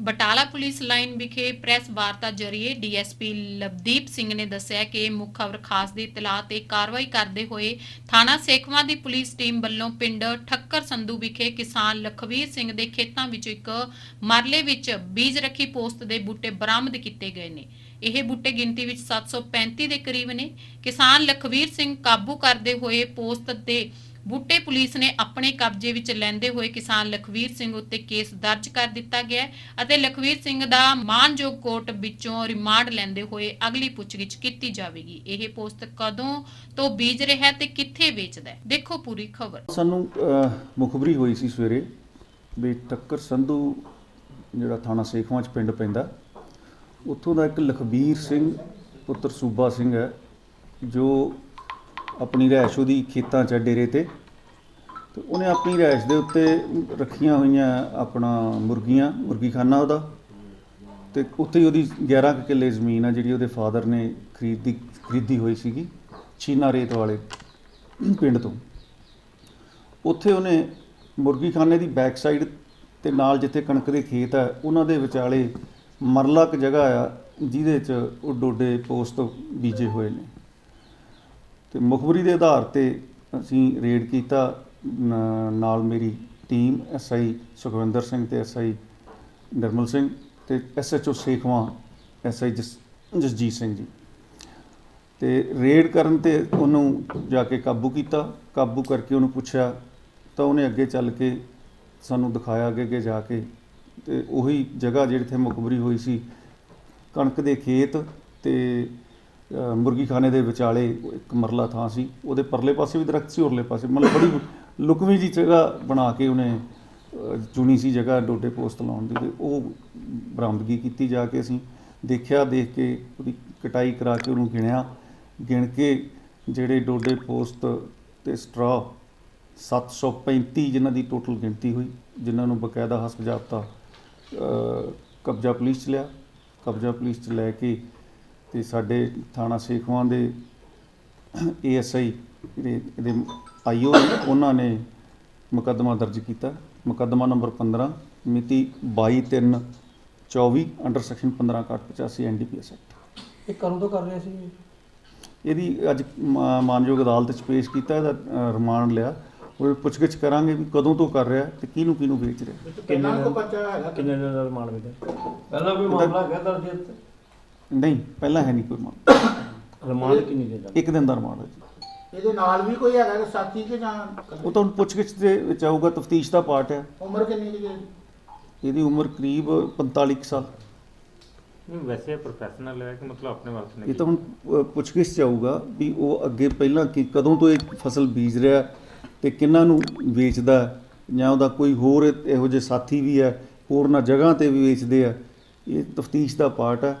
Batala police line ਵਿਖੇ press ਵਾਰਤਾ ਜਰੀਏ ਡੀਐਸਪੀ ਲਵਦੀਪ ਸਿੰਘ ਨੇ ਦੱਸਿਆ ਕਿ ਮੁੱਖ ਖਬਰ ਖਾਸ ਦੀ ਇਤਲਾਹ ਤੇ ਕਾਰਵਾਈ ਕਰਦੇ ਹੋਏ ਥਾਣਾ ਸੇਖਵਾਂ ਦੀ ਪੁਲਿਸ ਟੀਮ ਵੱਲੋਂ ਪਿੰਡ ਠੱਕਰ ਸੰਧੂ ਵਿਖੇ ਕਿਸਾਨ ਲਖਵੀਰ ਸਿੰਘ ਦੇ ਖੇਤਾਂ ਵਿੱਚ ਇੱਕ ਮਰਲੇ ਵਿੱਚ ਬੀਜ ਰੱਖੀ ਪੋਸਤ ਦੇ ਬੂਟੇ ਬਰਾਮਦ ਕੀਤੇ ਗਏ ਨੇ। ਇਹ ਬੂਟੇ ਗਿਣਤੀ ਵਿੱਚ 735 ਦੇ ਕਰੀਬ ਨੇ। ਕਿਸਾਨ ਲਖਵੀਰ ਸਿੰਘ ਕਾਬੂ ਕਰਦੇ ਹੋਏ ਪੋਸਤ ਤੇ ਬੂਟੇ ਪੁਲਿਸ ਨੇ ਆਪਣੇ ਕਬਜ਼ੇ ਵਿੱਚ ਲੈਂਦੇ ਹੋਏ ਕਿਸਾਨ ਲਖਵੀਰ ਸਿੰਘ ਉੱਤੇ ਕੇਸ ਦਰਜ ਕਰ ਦਿੱਤਾ ਗਿਆ ਹੈ ਅਤੇ ਲਖਵੀਰ ਸਿੰਘ ਦਾ ਮਾਨਯੋਗ ਕੋਰਟ ਵਿੱਚੋਂ ਰਿਮਾਂਡ ਲੈਂਦੇ ਹੋਏ ਅਗਲੀ ਪੁੱਛਗਿੱਛ ਕੀਤੀ ਜਾਵੇਗੀ। ਇਹ ਪੋਸਟ ਕਦੋਂ ਤੋਂ ਬੀਜ ਰਿਹਾ ਹੈ ਤੇ ਕਿੱਥੇ ਵੇਚਦਾ ਹੈ? ਦੇਖੋ ਪੂਰੀ ਖਬਰ। ਸਾਨੂੰ ਮੁਖਬਰੀ ਹੋਈ ਸੀ ਸਵੇਰੇ ਵੀ ਟੱਕਰ ਸੰਧੂ ਜਿਹੜਾ ਥਾਣਾ ਸੇਖਵਾਂ ਚ ਪਿੰਡ ਪੈਂਦਾ, ਉੱਥੋਂ ਦਾ ਇੱਕ ਲਖਬੀਰ ਸਿੰਘ ਪੁੱਤਰ ਸੂਬਾ ਸਿੰਘ ਹੈ, ਜੋ ਆਪਣੀ ਰਹਿਸ਼ ਉਹਦੀ ਖੇਤਾਂ 'ਚ ਡੇਰੇ ਤੇ। ਤੇ ਉਹਨੇ ਆਪਣੀ ਰਹਿਸ਼ ਦੇ ਉੱਤੇ ਰੱਖੀਆਂ ਹੋਈਆਂ ਆਪਣਾ ਮੁਰਗੀਆਂ, ਮੁਰਗੀਖਾਨਾ ਉਹਦਾ। ਤੇ ਉੱਥੇ ਹੀ ਉਹਦੀ 11 ਕੁ ਕਿੱਲੇ ਜ਼ਮੀਨ ਆ ਜਿਹੜੀ ਉਹਦੇ ਫਾਦਰ ਨੇ ਖਰੀਦੀ ਖਰੀਦੀ ਹੋਈ ਸੀਗੀ, ਛੀਨਾ ਰੇਤ ਵਾਲੇ ਪਿੰਡ ਤੋਂ। ਉੱਥੇ ਉਹਨੇ ਮੁਰਗੀਖਾਨੇ ਦੀ ਬੈਕ ਸਾਈਡ ਤੇ ਨਾਲ ਜਿੱਥੇ ਕਣਕ ਦੇ ਖੇਤ ਆ, ਉਹਨਾਂ ਦੇ ਵਿਚਾਲੇ ਮਰਲਾ ਇੱਕ ਜਗ੍ਹਾ ਆ, ਜਿਹਦੇ 'ਚ ਉਹ ਡੋਡੇ ਪੋਸਟ ਬੀਜੇ ਹੋਏ ਨੇ। ਤੇ ਮੁਖਬਰੀ ਦੇ ਆਧਾਰ ਤੇ ਅਸੀਂ ਰੇਡ ਕੀਤਾ ਨਾਲ ਮੇਰੀ ਟੀਮ ਐਸਆਈ ਸੁਖਵਿੰਦਰ ਸਿੰਘ ਤੇ ਐਸਆਈ ਨਿਰਮਲ ਸਿੰਘ ਤੇ ਐਸਐਚਓ ਸੇਖਵਾਂ ਐਸਆਈ ਜਸਜੀਤ ਸਿੰਘ ਜੀ। ਤੇ ਰੇਡ ਕਰਨ ਤੇ ਉਹਨੂੰ ਜਾ ਕੇ ਕਾਬੂ ਕੀਤਾ, ਕਾਬੂ ਕਰਕੇ ਉਹਨੂੰ ਪੁੱਛਿਆ, ਤਾਂ ਉਹਨੇ ਅੱਗੇ ਚੱਲ ਕੇ ਸਾਨੂੰ ਦਿਖਾਇਆ ਅੱਗੇ ਅੱਗੇ ਜਾ ਕੇ। ਤੇ ਉਹੀ ਜਗ੍ਹਾ ਜਿਹੜੀ ਤੇ ਮੁਖਬਰੀ ਹੋਈ ਸੀ, ਕਣਕ ਦੇ ਖੇਤ ਤੇ ਮੁਰਗੀਖਾਨੇ ਦੇ ਵਿਚਾਲੇ ਇੱਕ ਮਰਲਾ ਥਾਂ ਸੀ, ਉਹਦੇ ਪਰਲੇ ਪਾਸੇ ਵੀ ਦਰਖਤ ਸੀ, ਉਰਲੇ ਪਾਸੇ ਮਤਲਬ ਬੜੀ ਲੁਕਵੀਂ ਜੀ ਜਗ੍ਹਾ ਬਣਾ ਕੇ ਉਹਨੇ ਚੁਣੀ ਸੀ ਜਗ੍ਹਾ ਡੋਡੇ ਪੋਸਟ ਲਾਉਣ ਦੀ ਤੇ ਉਹ ਬਰਾਮਦਗੀ ਕੀਤੀ ਜਾ ਕੇ ਅਸੀਂ ਦੇਖਿਆ, ਦੇਖ ਕੇ ਉਹਦੀ ਕਟਾਈ ਕਰਾ ਕੇ ਉਹਨੂੰ ਗਿਣਿਆ। ਗਿਣ ਕੇ ਜਿਹੜੇ ਡੋਡੇ ਪੋਸਟ ਤੇ ਸਟਰਾ 735 ਜਿਨ੍ਹਾਂ ਦੀ ਟੋਟਲ ਗਿਣਤੀ ਹੋਈ, ਜਿਨ੍ਹਾਂ ਨੂੰ ਬਕਾਇਦਾ ਹਸਪ ਕਬਜ਼ਾ ਪੁਲਿਸ ਚ ਲਿਆ। ਕਬਜ਼ਾ ਪੁਲਿਸ ਚ ਲੈ ਕੇ ਤੇ ਸਾਡੇ ਥਾਣਾ ਸੇਖਵਾਂ ਦੇ ਏਐਸਆਈ ਜਿਹੜੇ ਇਹਦੇ ਆਈਓ ਉਹਨਾਂ ਨੇ ਮੁਕੱਦਮਾ ਦਰਜ ਕੀਤਾ। ਮੁਕੱਦਮਾ ਨੰਬਰ 15 ਮਿਤੀ 22/3/24 ਅੰਡਰ ਸੈਕਸ਼ਨ 15/85 ਐਨਡੀਪੀਐਸ ਐਕਟ। ਇਹ ਕਦੋਂ ਤੋਂ ਕਰ ਰਹੇ ਸੀ ਇਹਦੀ ਅੱਜ ਮਾ- ਮਾਨਯੋਗ ਅਦਾਲਤ 'ਚ ਪੇਸ਼ ਕੀਤਾ ਇਹਦਾ ਰਿਮਾਂਡ ਲਿਆ। ਉਹ ਪੁੱਛਗਿੱਛ ਕਰਾਂਗੇ ਵੀ ਕਦੋਂ ਤੋਂ ਕਰ ਰਿਹਾ ਤੇ ਕਿਹਨੂੰ ਕਿਹਨੂੰ ਵੇਚ ਰਿਹਾ। ਕਿੰਨੇ ਕੋ ਬੱਚਾ ਹੈਗਾ? ਕਿੰਨੇ ਦਿਨ ਦਾ ਰਿਮਾਂਡ ਮਿਲਿਆ? ਪਹਿਲਾਂ ਕੋਈ ਮਾਮਲਾ ਹੈਗਾ ਦਰਜ ਇੱਥੇ? ਨਹੀਂ ਪਹਿਲਾਂ ਹੈ ਨਹੀਂ ਕੋਈ ਮਾਮਲਾ। ਰਿਮਾਂਡ ਕਿੰਨੀ ਦਾ ਇੱਕ ਦਿਨ ਦਾ ਰਿਮਾਂਡ ਹੈ ਜੀ। ਇਹਦੇ ਨਾਲ ਵੀ ਕੋਈ ਹੈਗਾ ਕਿ ਸਾਥੀ ਕਿ ਜਾਂ ਉਹ ਤਾਂ ਹੁਣ ਪੁੱਛਗਿੱਛ ਦੇ ਵਿੱਚ ਆਊਗਾ ਤਫਤੀਸ਼ ਦਾ ਪਾਰਟ ਹੈ। ਉਮਰ ਕਿੰਨੀ ਕੁ ਜੀ? ਇਹਦੀ ਉਮਰ ਕਰੀਬ 45 ਕੁ ਸਾਲ। ਨਹੀਂ ਵੈਸੇ ਪ੍ਰੋਫੈਸ਼ਨਲ ਹੈ ਕਿ ਮਤਲਬ ਆਪਣੇ ਵਾਸਤੇ ਇਹ ਤਾਂ ਹੁਣ ਅ, ਪੁੱਛਗਿੱਛ ਚ ਆਊਗਾ ਵੀ ਉਹ ਅੱਗੇ ਪਹਿਲਾਂ ਕਿ ਕਦੋਂ ਤੋਂ ਇਹ ਫਸਲ ਬੀਜ ਰਿਹਾ ਤੇ ਕਿੰਨਾਂ ਨੂੰ ਵੇਚਦਾ ਹੈ, ਜਾਂ ਉਹਦਾ ਕੋਈ ਹੋਰ ਇਹ- ਇਹੋ ਜਿਹੇ ਸਾਥੀ ਵੀ ਹੈ ਹੋਰਨਾਂ ਜਗ੍ਹਾ ਤੇ ਵੀ ਵੇਚਦੇ ਆ। ਇਹ ਤਫਤੀਸ਼ ਦਾ ਪਾਰਟ ਹੈ।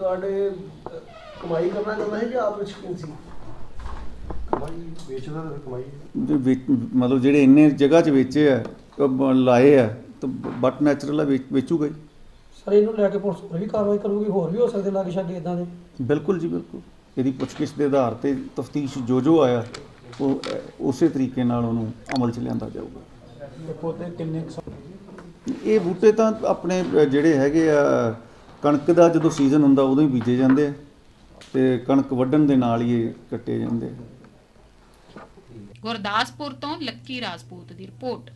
ਰਿਕਾਰਡ ਕਮਾਈ ਕਰਨਾ ਚਾਹੁੰਦਾ ਹੈ ਜਾਂ ਆਪ ਵਿੱਚ ਸੀ? ਕਮਾਈ ਵੇਚਦਾ ਤਾਂ ਕਮਾਈ ਜੇ ਵੇਚ- ਮਤਲਬ ਜਿਹੜੇ ਇੰਨੇ ਜਗ੍ਹਾ 'ਚ ਵੇਚੇ ਆ ਅਹ ਲਾਏ ਆ ਤਾਂ ਬਟ ਨੈਚੁਰਲ ਆ ਵੇਚ- ਵੇਚੂਗਾ ਹੀ। ਸਰ ਇਹਨੂੰ ਲੈ ਕੇ ਪੁਲਿਸ ਹੋਰ ਵੀ ਕਾਰਵਾਈ ਕਰੂਗੀ ਹੋਰ ਵੀ ਹੋ ਸਕਦੇ ਲਾਗੇ ਛਾਗੇ ਇਦਾਂ ਦੇ? ਬਿਲਕੁਲ ਜੀ ਬਿਲਕੁਲ। ਇਹਦੀ ਪੁੱਛਗਿੱਛ ਦੇ ਆਧਾਰ ਤੇ ਤਫਤੀਸ਼ ਜੋ ਜੋ ਆਇਆ ਉਹ ਅਹ, ਉਸੇ ਤਰੀਕੇ ਨਾਲ ਉਹਨੂੰ ਅਮਲ 'ਚ ਲਿਆਂਦਾ ਜਾਊਗਾ। ਪੌਦੇ ਕਿੰਨੇ ਕੁ ਇਹ ਬੂਟੇ ਤਾਂ ਆਪਣੇ ਅਹ, ਜਿਹੜੇ ਹੈਗੇ ਆ ਕਣਕ ਦਾ ਜਦੋਂ ਸੀਜ਼ਨ ਹੁੰਦਾ ਉਦੋਂ ਹੀ ਬੀਜੇ ਜਾਂਦੇ ਆ ਤੇ ਕਣਕ ਵੱਢਣ ਦੇ ਨਾਲ ਹੀ ਇਹ ਕੱਟੇ ਜਾਂਦੇ ਆ। ਗੁਰਦਾਸਪੁਰ ਤੋਂ ਲੱਕੀ ਰਾਜਪੂਤ ਦੀ ਰਿਪੋਰਟ।